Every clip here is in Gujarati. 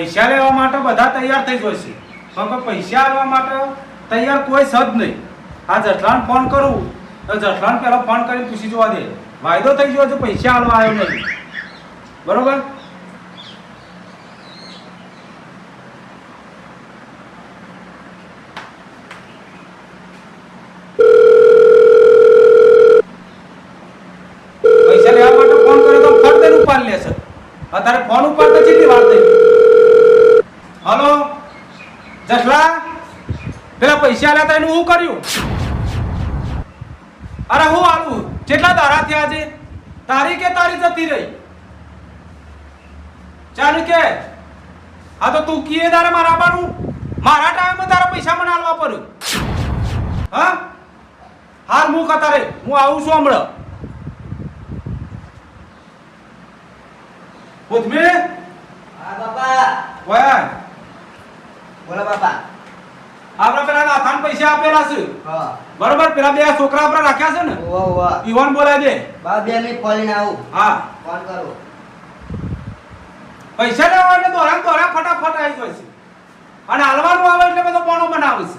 પૈસા લેવા માટે બધા તૈયાર થઈ જશે પણ પૈસા આપવા માટે તૈયાર કોઈ સદ નહીં. આ જઠરાન ફોન કરું. તો જઠરાન પહેલાં ફોન કરીને પૂછી જોવા દે. વાયદો થઈ ગયો છે, પૈસા આવવા આવ્યો નહીં. બરોબર? તો ઉપાડ લેશે અત્યારે ફોન ઉપાડતા કેટલી વાર થઈ હલો? જસલા પેલા પૈસા લેતા એનું હું કર્યું? અરે હું આલું? કેટલા દાડા થયા છે? તારી કે તારી જતી રહી? ચાલુ કે આ તો તું કીએ તારે મારા પાડું મારા ટાઈમે તારા પૈસા મને આલવા પડ્યું. હા? હાલ હું કતારે હું આવું છું હમણાં. કોથમીર હા બાપા. વયા. બોલો બાપા. આપણે પેલા નાથાન પૈસા આપેલા છે. હા. બરોબર? પેલા બે છોકરા આપણે રાખ્યા છે ને? ઓવા ઓવા ઈવન બોલાય દે. બા બે મિનિટ ખોલીને આવું. હા. ફોન કરો. પૈસા લેવા એટલે દોરા દોરા ફટાફટ આવી જાય છે. અને હાલવાનું આવે એટલે બધો પોણો બનાવે છે.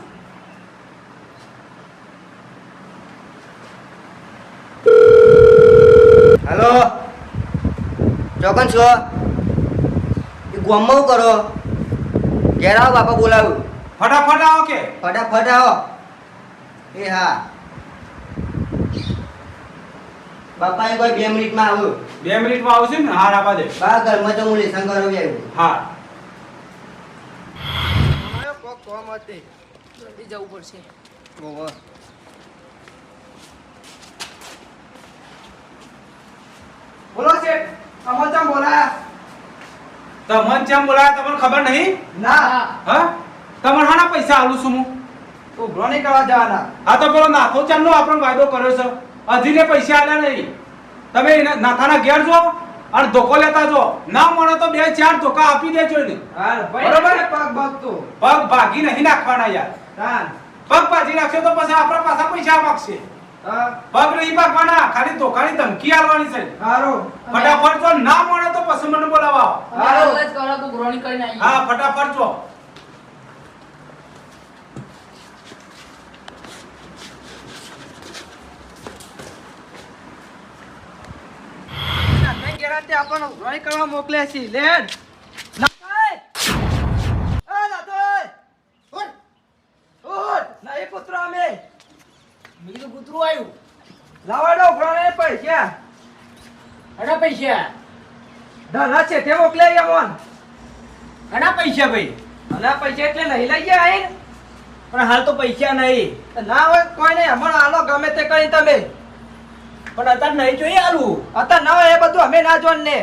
હેલો? ચોકન છો? એ ગોમવું કરો? ઘેર આવો બાપા બોલાવું. ફટાફટ આવો કે? ફટાફટ આવો. એ હા. બાપા એ કોઈ બે મિનિટમાં આવું. બે મિનિટમાં આવશે ને? હાર આપવા દે. બા ઘરમાં તો હું લેસન કરાવી આવ્યું. હા. જલ્દી જવું પડશે. બોલો શેઠ અમલ બોલાયા. તમને જેમ બોલાય તમને ખબર નહીં? ના. હા? તમને હાના પૈસા આલું છું હું. ઉભરો નહીં કરવા જવાના. આ તો પેલો નાથો ચાંદનો આપણો વાયદો કર્યો છે. હજીને પૈસા આલ્યા નહીં. તમે એના નાથાના ઘેર જો અને ધોકો લેતા જો ના મળે તો બે ચાર ધોકા આપી દેજો એને. બરોબર? પગ ભાગતો તું પગ ભાગી નહીં નાખવાના યાર. પગ ભાજી નાખશો તો પછી આપણા પાછા પૈસા માગશે. હા? પગ નહીં ભાગવાના ખાલી ધોકાની ધમકી આલવાની છે. હારો. ફટાફટ જો ના મળે તો પછી મને બોલાવા. હારો. જ કરો તો ગ્રોણી કરીને આવી હા ફટાફટ જો. ઘેરાથી આપણને ઉઘરાણી કરવા મોકલે છે લેન! ના એ અમે. બીજું કૂતરું આવ્યું. લાવાડો ઉઘરાણી પૈસા. ઘણા પૈસા? ધના છે તે મોકલે અમોન ઘણા પૈસા ભાઈ? આ પૈસા એટલે નહીં લઈ ગયા આઈ પણ હાલ તો પૈસા નહીં. ના હોય કોઈ નહીં. હમણાં હાલો ગમે તે કરી તમે. પણ અત્યારે નહીં જોઈએ આલું અત્યારે ના હોય એ બધું અમે ના જોન ને.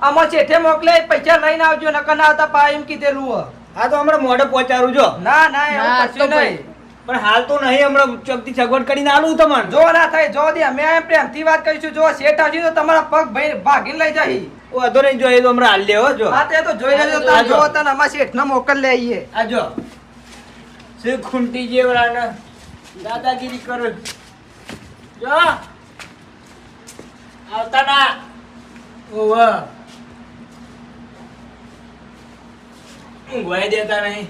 આમાં છેઠે મોકલે પૈસા લઈને આવજો નકર ના હતા પા એમ કીધેલું હો. તો હમણાં મોઢે પહોંચાડું જો. ના ના એવું કશું નહીં. પણ હાલ તો નહીં હમણાં ચોકથી સગવડ કરીને આલું તમને જો ના થાય જો દે અમે એમ પ્રેમથી વાત કરીશું. જો શેઠ આવશે તો તમારા પગ ભાઈ ભાગીને લઈ જાય અધો નહીં જોઈએ તો હમણાં હાલ લેવો જો. હા તે તો જોઈ લેજો આ જો. તને અમારા શેઠને મોકલ લે આઈએ. આ જો. શ્રી ખૂંટી જેવડાને? દાદાગીરી કરો. જો. આવતા ના વાહ ઊંઘવાય દેતા નહીં.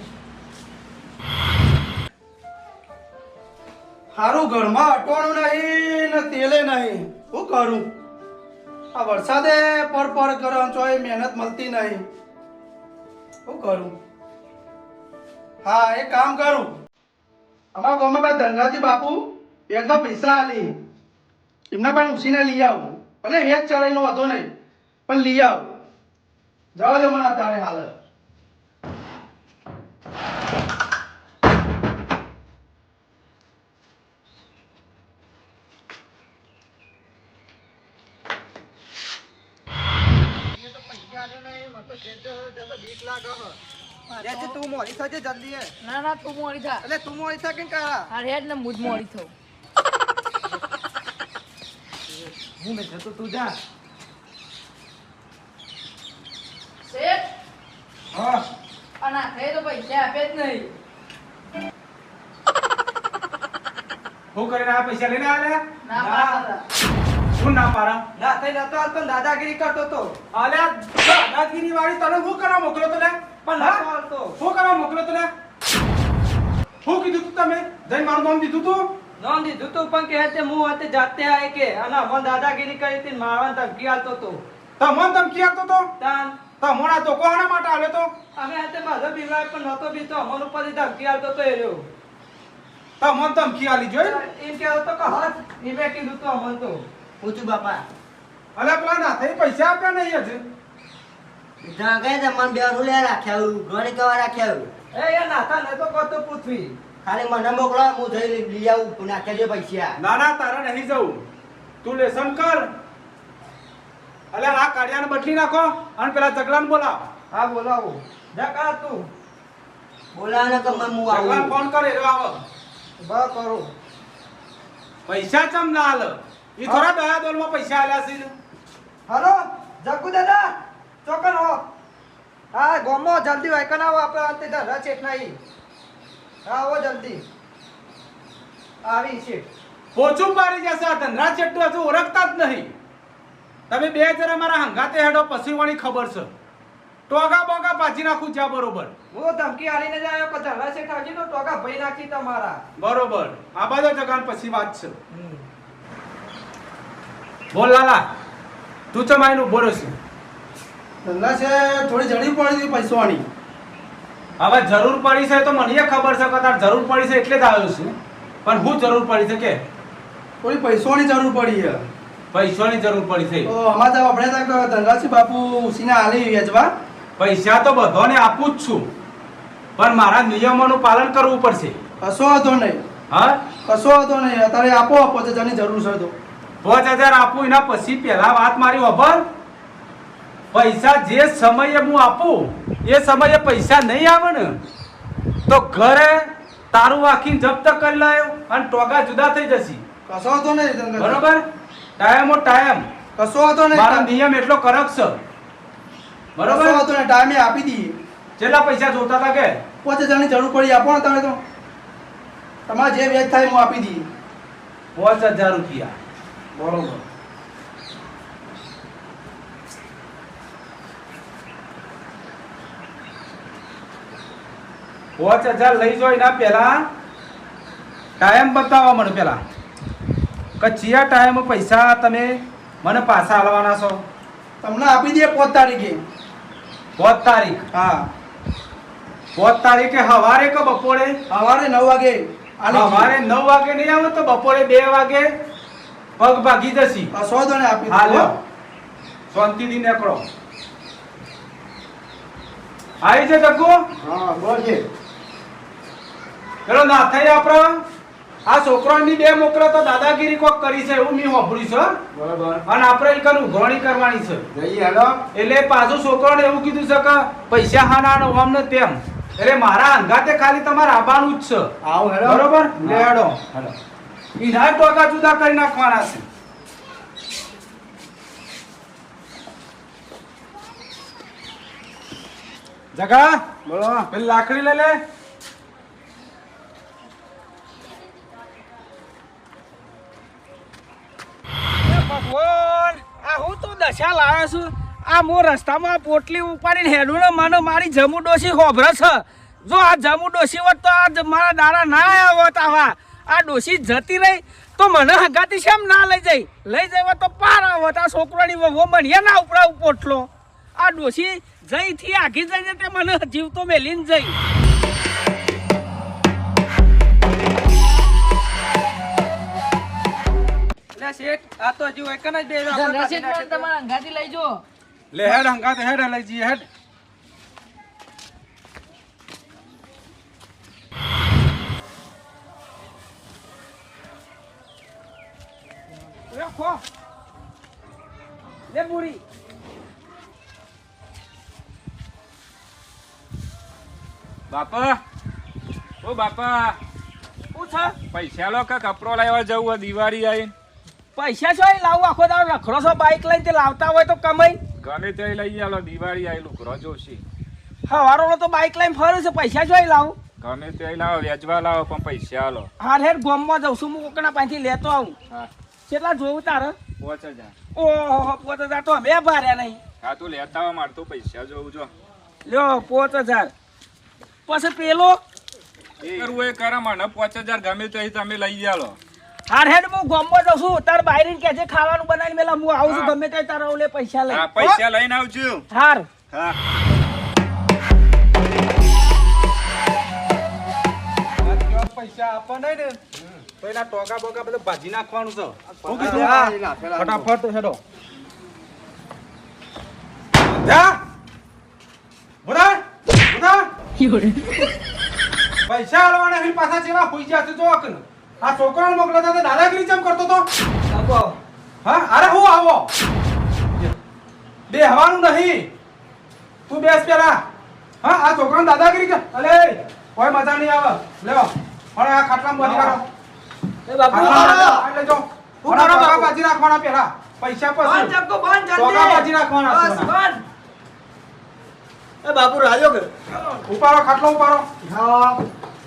હારું ઘરમાં અટવાનું નહીં, ને તેલે નહીં. શું કરું? આ વરસાદે પર પર કરો એ મહેનત મળતી નહીં. શું કરું? હા, એક કામ કરું. અમારા ગામમાં બે ધનરાજી બાપુ બેંકમાં પૈસા આલી. એમના પણ ઉસીને લઈ આવું. અને વેચ ચડાઈનો વાંધો નહીં, પણ લઈ આવું. જવા દો મને તારે હાલ. રેજી તું મોડી થજે જલ્દી ના ના તું મોડી થા. એટલે તું મોડી થા કે કરા આ હેડ ને મુજ મોડી થઉં. હું મેં જતો તું જા. શેઠ? હા. અને આ તો પૈસા આપે જ નહીં. હું કરીને આ પૈસા લઈને આવ્યા? ના શું ના પારા ના થઈ નતો હાલતો ને દાદાગીરી કરતો તો. અલ્યા દાદાગીરી વાળી તને હું કરવા મોકલો તો લે પણ ના હાલતો. શું કરવા મોકલો તો લે શું કીધું તું તમે? જઈ મારું નામ દીધું તું? નામ દીધું તું પણ કે તે હું હતે જાતે આય કે અને અમન દાદાગીરી કરી હતી મારવા ધમકી આલતો તો. તમને ધમકી આલતો તો? તાન. તમને આ તો કોના માટે આવ્યો તો? અમે હતે મારો બીમાર પણ નતો બીતો અમન ઉપર ધમકી આલતો તો એ રહ્યો. તમને ધમકી આલી જોઈ? એમ કહેતો તો કે હા એમે કીધું તો અમન તો. પૂછું બાપા. અલે પેલા ના થઈ પૈસા આપ્યા નહીં હજુ? જાગે છે મન બેવાનું લે રાખ્યા આવું, ઘણી કવા રાખ્યા આવું. એ એ નાતા તો કતો પૂછવી. ખાલી મને મોકલો હું જઈ લઈ- આવું નાખ્યા જો પૈસા. ના ના તારે નહીં જવું. તું લેસન કર. અલે આ કાઢિયાને બદલી નાખો અને પેલા જગલાને બોલાવ. હા બોલાવો. જકા તું. બોલાવો ને કે મને હું જગલાને ફોન કરે એરો આવો. બા કરો. પૈસા ચમ ના હાલ ઈ થોડા દયા દોલમાં પૈસા આલ્યા છે હલો જગ્ગુ દાદા ચોકન હો. હા ગોમો જલ્દી વાયકન આવો આપણે અંતે ધરા ચેટ નહીં. હા આવો જલ્દી. આવી છે. પોચું પાડી જશે આ ધનરા ચેટ્ટુ હજુ ઓળખતા જ નહીં. તમે બે જરા મારા હંગાતે હેડો પછી વળી ખબર છે. ટોગા બોગા પાછી નાખું જ્યાં બરોબર. હું ધમકી આલીને જ આવ્યો કે ધરા ચેટ આવજી તો ટોકા ભઈ નાખી તમારા. બરોબર. આ બાજુ જગાન પછી વાત છે. બોલ લાલા તું ચમ આઈને બોલો છે? ધંધા છે થોડી જડી પડી હતી પૈસાની. હવે જરૂર પડી છે તો મને ખબર છે કે તાર જરૂર પડી છે એટલે જ આવ્યો છું. પણ હું જરૂર પડી છે કે? થોડી પૈસાની જરૂર પડી છે. પૈસાની જરૂર પડી છે. તો અમારા આપણે ત્યાં કે ધનરાજસિંહ બાપુ ઉસીને આલી વેચવા પૈસા તો બધાને આપું જ છું. પણ મારા નિયમોનું પાલન કરવું પડશે. કશો વાંધો નહીં. હા? કશો વાંધો નહીં. અત્યારે આપો આપો છે જેની જરૂર છે તો. પાંચ હજાર આપું એના પછી પહેલા વાત મારી ઓફર પૈસા જે સમયે હું આપું એ સમયે પૈસા નહીં આવે ને તો ઘરે તારું વાંખીને જપ્ત કરી લાયો અને ટોગા જુદા થઈ જશે. કશો હતો નહીં બરોબર? ટાઈમો ટાઈમ. કશો હતો મારો મારા નિયમ એટલો કડક છે. બરોબર? હતો ને ટાઈમે આપી દઈએ. કેટલા પૈસા જોતા હતા કે? પાંચ હજારની જરૂર પડી આપો ને તમે તો. તમારે જે વ્યાજ થાય હું આપી દઈએ. પાંચ હજાર રૂપિયા. બરોબર. વોચ હજાર લઈ જાઓ એના પહેલા. ટાઈમ બતાવો મને પેલા કે ચિયા ટાઈમ પૈસા તમે મને પાછા હાલવાના છો. તમને આપી દઈએ પોત તારીખે. પોત તારીખ? હા. પોત તારીખે સવારે કે બપોરે? સવારે નવ વાગે. હવારે સવારે નવ વાગે નહીં આવે તો બપોરે બે વાગે પગ ભાગી જશી. આપી દઈએ શાંતિથી નીકળો. આવી છે જગ્ગુ હા બોલ છે. પેલો ના થઈ આપણો? આ છોકરાની બે મોકરા તો દાદાગીરી કોક કરી છે એવું મેં સાંભળ્યું છે બરાબર. અને આપણે એ કરું ઘણી કરવાની છે. જઈએ હેલો. એટલે પાછું છોકરાને એવું કીધું છે કે પૈસા હાના ને ઓમ ને તેમ. એટલે મારા અંગાતે ખાલી તમારે આવવાનું જ છે. આવો હેલો. બરોબર? લે હેડો. ઈના ટોકા જુદા કરી નાખવાના છે. જગા બોલો. પેલી લાકડી લઈ લે. ભગવાન આ હું તું દશા લાવ્યો છું. આ મો રસ્તામાં પોટલી ઉપાડીને હેડું ને મને મારી જમુ ડોસી હોભરે છે. જો આ જમુ ડોસી હોત તો આ મારા દાડા ના આવ્યા હોત આવા. આ ડોસી જતી રહી તો મને હગાતી શેમ ના લઈ જઈ? લઈ જવા તો પાર આવત આ છોકરાની વહુ મને ના ઉપરા પોટલો આ ડોસી જઈ થી આખી જાય તે મને જીવતો મેલીને જઈ. લે શેઠ આ તો હજુ એક જ બે તમારા લઈ જો. લે હેડ હંગાતે હેડ લઈ જઈએ હેડ. રાખો. લે બુરી બાપા. ઓ બાપા. શું છે? પૈસા લો કે કપડો લેવા જવું દિવાળી આવી પૈસા છો એ લાવું આખો દાડો. રખડો છો બાઈક લઈને તે લાવતા હોય તો કમાઈ. ગમે તે લઈ આલો દિવાળી આવી લુકરો જોશી. હવારો તો બાઈક લઈને ફરું છે. પૈસા છો લાવું? ગમે તે લાવો વેચવા લાવો પણ પૈસા આલો. હા હેર ગોમમાં જઉં છું. હું કોકના પાસેથી લેતો આવું. હા. કેટલા જોવું તારે? પોચ હજાર. ઓહો પોતે હજાર તો અમે ભાર્યા નહીં. હા તું લેતા આવો મારે તો પૈસા જોવું જો. લ્યો પાંચ હજાર. પછી પેલો? કરવું એ કરે મને પાંચ હજાર ગમે તો તમે લઈ જાલો. હાર હેડ હું ગોમમાં જાઉં છું. તાર બાયરીને કે છે ખાવાનું બનાવીને મેલા હું આવું છું ગમે તે તારા ઓલે પૈસા લઈ. પૈસા લઈને આવજો. હાર. હા. પૈસા આપવા નહીં ને. તો એના ટોકા બોકા બધું ભાજી નાખવાનું છે. શું કીધું ફટાફટ હેડો. જા. બુરા બુરા પૈસા આલવાના હી પાછા જેવા હોઈ જશે જો અકન આ છોકરાને મોકલતા તો દાદાગીરી ચમ કરતો તો? હા અરે હું આવો? બે હવાનું નહીં. તું બેસ પેલા. હા આ છોકરાને દાદાગીરી કે અલે કોઈ મજા નહીં આવે. લેવો પણ આ ખાટલામાં બધી કાઢો. એ બાપુ. આ લેજો હું. કરો બાજી રાખવાના પેલા. પૈસા બંધ પછી ચક્કો બંધ ટોકા બાજી જલ્દી રાખવાના બસ છે બંધ. એ બાપુ રાજો કે ઉપાડો ખાટલો ઉપાડો. હા.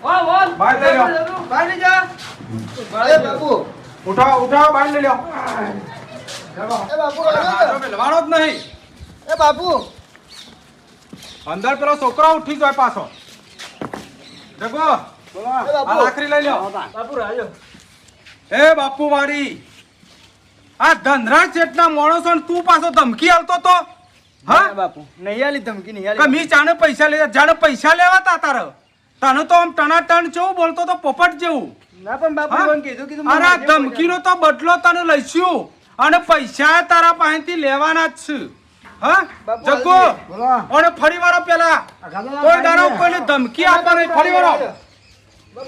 બોલ બોલ. બહાર લઈ લો. બહાર લઈ જા. એ બાપુ. ઉઠાવો ઉઠાવો બહાર લઈ લો એ બાપુ રાજો મેલવાનો જ નહીં. એ બાપુ. અંદર પેલો છોકરો ઉઠી જાય પાછો. જગો. બોલો આ લાકડી લઈ લો બાપુ રાજો. એ બાપુ વાડી આ ધનરાજ શેઠના માણસો ને તું પાછો ધમકી આવતો તો? હા? બાપુ નહીં આલી ધમકી નહીં આલી મી જાણે પૈસા લેતા જાણે પૈસા લેવા તા તારે? તને તો આમ ટણાટણ જેવું બોલતો તો પોપટ જેવું. ના પણ બાપુ મને કીધું કીધું અરે ધમકીનો તો બદલો તને લઈશું. અને પૈસા તારા પાસેથી લેવાના જ છે. હા? જગ્ગો અને ફરી વારો પેલા. કોઈ દારો કોઈને ધમકી આપવા નહીં ફરી વારો.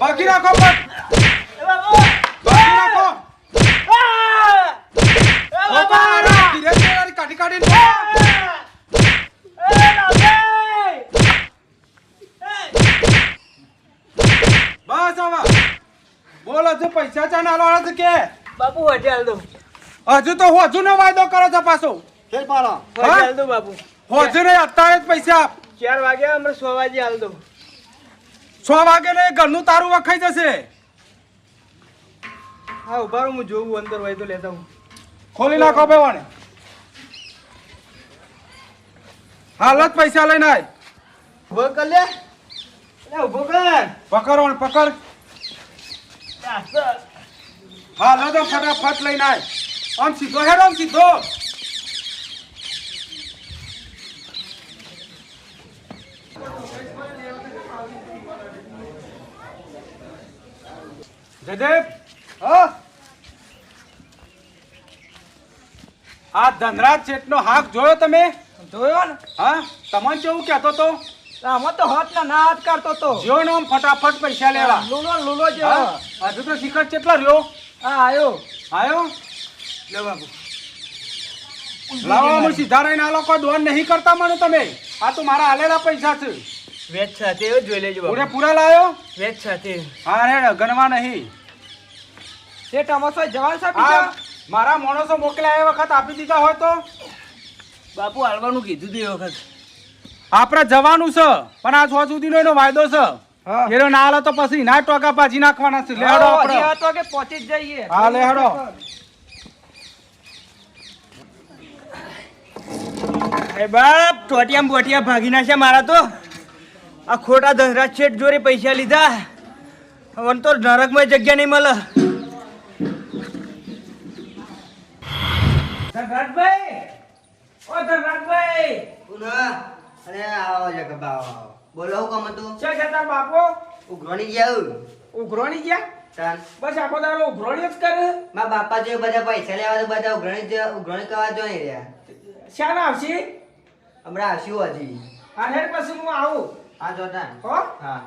બાકી રાખો પણ બાકી રાખો બાપા, અરે, ધીરે ધીરે વાળી કાઢી કાઢીને બસ હવે બોલ હજુ પૈસા ચાને આલવાના છે કે? બાપુ હજી દો હજુ તો હજુ નો વાયદો કરો છો પાછો. ફેર પાડો. હા? દો બાપુ. હજુ ને અત્યારે જ પૈસા આપ. ચાર વાગે અમે સો વાગે હાલ દો સો વાગે ને ઘરનું તારું વખાઈ જશે. હા ઊભા હું જોઉં અંદર હોય તો લેતા હું ખોલી નાખો બે વાણે. હાલ જ પૈસા લઈને આય. ઊભો કર લે. લે ઊભો કર. પકડ વાણ પકડ. હાલ જ ફટાફટ લઈને આય. આમ સીધો હેડો આમ સીધો. જયદેવ આ ધનરાજ શેઠનો હાક જોયો તમે? જોયો ને? હા તમને કેવું કહેતો તો? આમાં તો હાથ ના ના હાથ કરતો તો. જો ને આમ ફટાફટ પૈસા લેવા. લૂલો લૂલો હજુ તો શિખર કેટલા રહ્યો? હા આયો. આયો? લે બાપુ. લાવો અમે સીધા રહીને આ લોકો દોન નહીં કરતા મને તમે. આ તો મારા આલેલા પૈસા છે. વેચ સાથે જોઈ લેજો પૂરે પૂરા લાયો? વેચ સાથે. હા રે ગણવા નહીં. તે ટમાસો જવાન સાહેબ મારા માણસો મોકલ્યા એ વખત આપી દીધા હોય તો? બાપુ હાલવાનું કીધું તું એ વખત. આપણે જવાનું છે પણ આ હોજ સુધીનો એનો વાયદો છે. એનો ના હાલે તો પછી ના ટોકા પાછી નાખવાના છે. લેહડો આપણે પહોંચી જ જઈએ. હા લેહડો. એ બાપ ટોટિયા બોટિયા ભાગી નાખ્યા મારા તો. આ ખોટા ધનરાજ શેઠ જોડે પૈસા લીધા. હવે તો નરકમાં જગ્યા નહીં મળે. ધનરાજભાઈ! ઓ ધનરાજભાઈ! અરે આવો છે કે બાવો. બોલો હું કામ હતું? છે કે તાર બાપો? ઉઘરોણી ગયા ઉઘરોણી ગયા? તાન. બસ આખો દાડો ઉઘરોણી જ કરે. મારા બાપા જે બધા પૈસા લેવા તો બધા ઉઘરણી જ ઉઘરણી કરવા જો નહીં રહ્યા. શાના આવશે? હમણાં આવશું હજી. હા પછી હું આવું. હા જોતા હો? હા.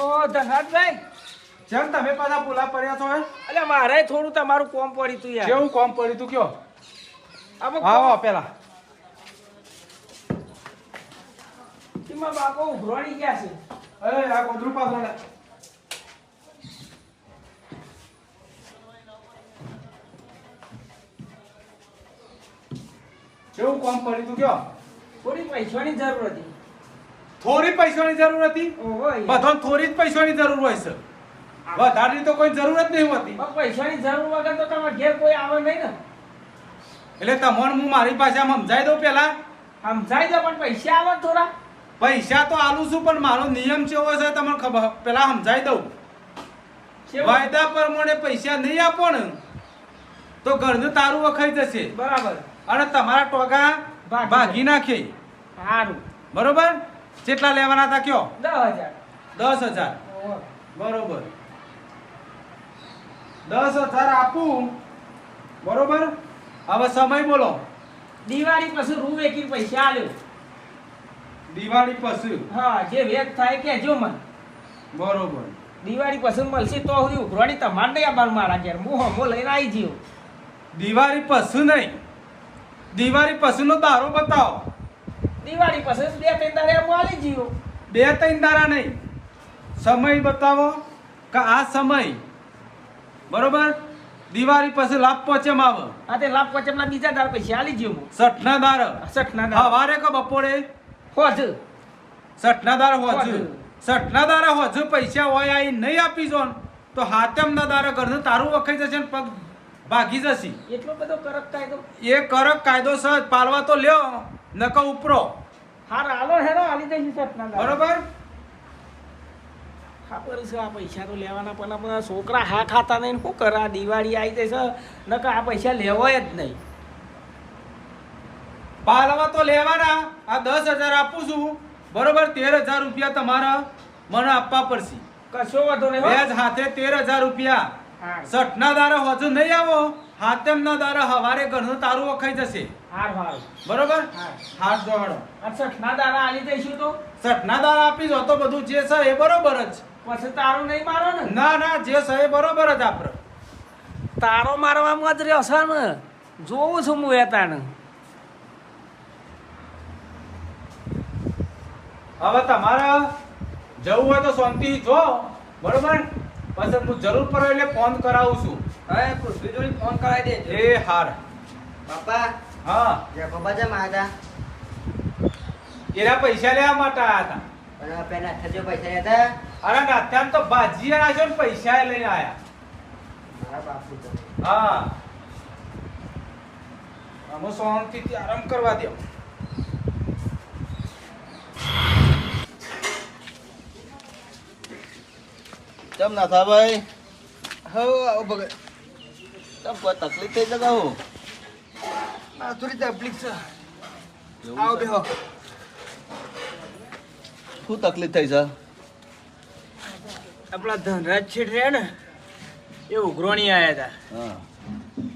ઓ ધનરાજભાઈ જેમ તમે પાછા પુલા પડ્યા છો હે? મારે થોડું તમારું કોમ પડ્યું તું યાર. કેવું કોમ પડ્યું તું કયો? આવો પેલા. એમાં બાપો ઉઘરોણી ગયા છે. એ આ ગોદરું પાછળ. કેવું કોમ પડ્યું તું કયો? થોડી પૈસાની જરૂર હતી. થોડી પૈસાની જરૂર હતી? બધા. થોડી જ પૈસાની જરૂર હોય છે. વધારે તો કોઈ જરૂર જ નહીં હોતી. પૈસાની જરૂર વગર તો તમારે ઘેર કોઈ આવે નહીં ને. એટલે તમને હું મારી ભાષામાં સમજાઈ દઉં પેલા? સમજાઈ દો પણ પૈસા આવે થોડા. પૈસા તો આલું છું પણ મારો નિયમ કેવો છે તમને ખબર? પેલા સમજાઈ દઉં? વાયદા પ્રમાણે પૈસા નહીં આપો ને તો ઘરનું તારું વખાઈ જશે. બરાબર. અને તમારા ટોગા ભાગી નાખે. સારું. બરોબર? કેટલા લેવાના હતા કયો? દસ હજાર. બરોબર. દસ હજાર આપું. બરોબર? હવે સમય બોલો. દિવાળી પછી રૂ વેકી પૈસા આલ્યો. દિવાળી પછી? હા જે વેગ થાય કે જો મને. બરોબર. દિવાળી પછી મળશે તો હું ઉઘરાણી તમારે નહીં આભાર મારા ઘેર. હું હમો લઈને આવી જયો દિવાળી પછી નહીં. દિવાળી પછીનો દારો બતાવો. દિવાળી પછી બે ત્રણ હું જયો જ્યો બે ત્રણ દારા નહીં. સમય બતાવો કે આ સમય. બરોબર? દિવાળી પછી લાભ પોચેમ આવે આ તે લાભ ના બીજા દાર પૈસા આલી જીવ સઠના દાર સઠના દાડ. સવારે કે બપોરે? હોજ. સઠના દાર હોજુ. સઠના દાર હોજ. પૈસા હોય આઈ નહીં આપી જો તો તો હાથમના દાર ઘરનું તારું વખાઈ જશે ને પગ ભાગી જશે. એટલો બધો કરક કાયદો? એ કરક કાયદો સહજ પાલવા તો લ્યો નકો ઉપરો. હાર આલો હેરો આલી દઈશું સઠના દાર બરોબર? ખબર છે આ પૈસા તો લેવાના પણ આપણા છોકરા હા ખાતા નહીં. શું કરે? આ દિવાળી આવી જશે નકર આ પૈસા લેવાય જ નહીં. પાલવા તો લેવાના આ દસ હજાર આપું છું. બરોબર તેર હજાર રૂપિયા તમારા મને આપવા પડશે. કશો વાંધો નહીં. વ્યાજ હાથે તેર હજાર રૂપિયા. સઠના દારા હજુ નહીં આવો હાથમના દારા હવારે ઘરનું તારું વખાઈ જશે. હાર હાર. બરોબર? હાથ જોડો. આ સટના દારા આલી દઈશું તો. સઠના દારા આપી જો તો બધું જે છે એ બરોબર જ. પછી તારો નહીં મારો ને? ના ના જે છે બરોબર જ આપણે તારો મારવામાં જ રહ્યો છે ને. જોઉં છું હું એ હવે તમારે જવું હોય તો શાંતિ જો બરોબર? પછી હું જરૂર પડે એટલે ફોન કરાવું છું. હવે પૃથ્વી જોડે ફોન કરાવી દે એ હાર. પપ્પા? હા. જય પપ્પા જય માતા એના પૈસા લેવા માટે આવ્યા હતા. હતા પણ પેલા થજો પૈસા લેતા. અરે નાત્યામ તો બાજી નાખ્યો ને પૈસા લઈને આયા. મારા બાપુ તો. હા. અમે શાંતિથી આરામ કરવા દો કેમ ના થા ભાઈ? હો આવો ભગત કેમ કોઈ તકલીફ થઈ જતા હું? થોડી તકલીફ છે? આવો બેહો. શું તકલીફ થઈ છે? આપણા ધનરાજ છેડ રહ્યા ને એ ઉઘરોણી આવ્યા હતા હા.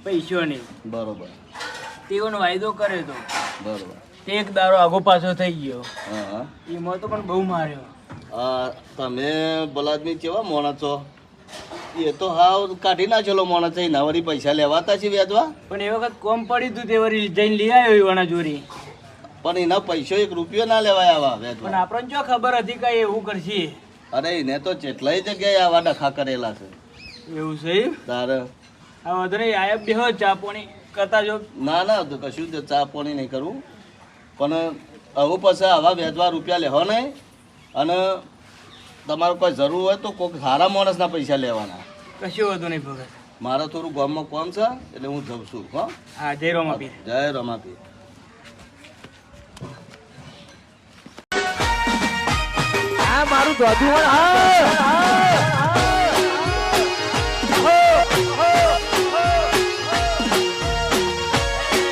પૈસોની. બરોબર. તેઓનો વાયદો કર્યો તો. બરોબર. તે એક દારો આગો પાછો થઈ ગયો. એમાં તો પણ બહુ માર્યો. તમે બલાદમી કેવા મોણા છો? એ તો હાવ કાઢી નાખેલો મોણા છે એના વળી પૈસા લેવાતા છે વ્યાજવા પણ એ વખત કોમ પડી તું તે વળી જઈને લઈ આવ્યો એવાના જોરી પણ એના પૈસો એક રૂપિયો ના લેવાય આવા પણ આપણને જો ખબર હતી કે એવું કરશે. અરે એને તો કેટલાય જગ્યાએ આવા ડખા કરેલા છે. એવું છે? તારે? આ વધારે નહીં આયબ બેહો ચા પાણી કરતા જો ના ના તો કશું જ ચા પાણી નહીં કરવું પણ આવું પછી આવા વેચવા રૂપિયા લેવા નહીં. અને તમારે કોઈ જરૂર હોય તો કોઈક સારા માણસના પૈસા લેવાના. કશું વધુ નહીં ભગત મારા થોડું ગામમાં કોમ છે એટલે હું જઉં છું હો. જય રોમાપીર જય રમાપી. આ મારું દોધું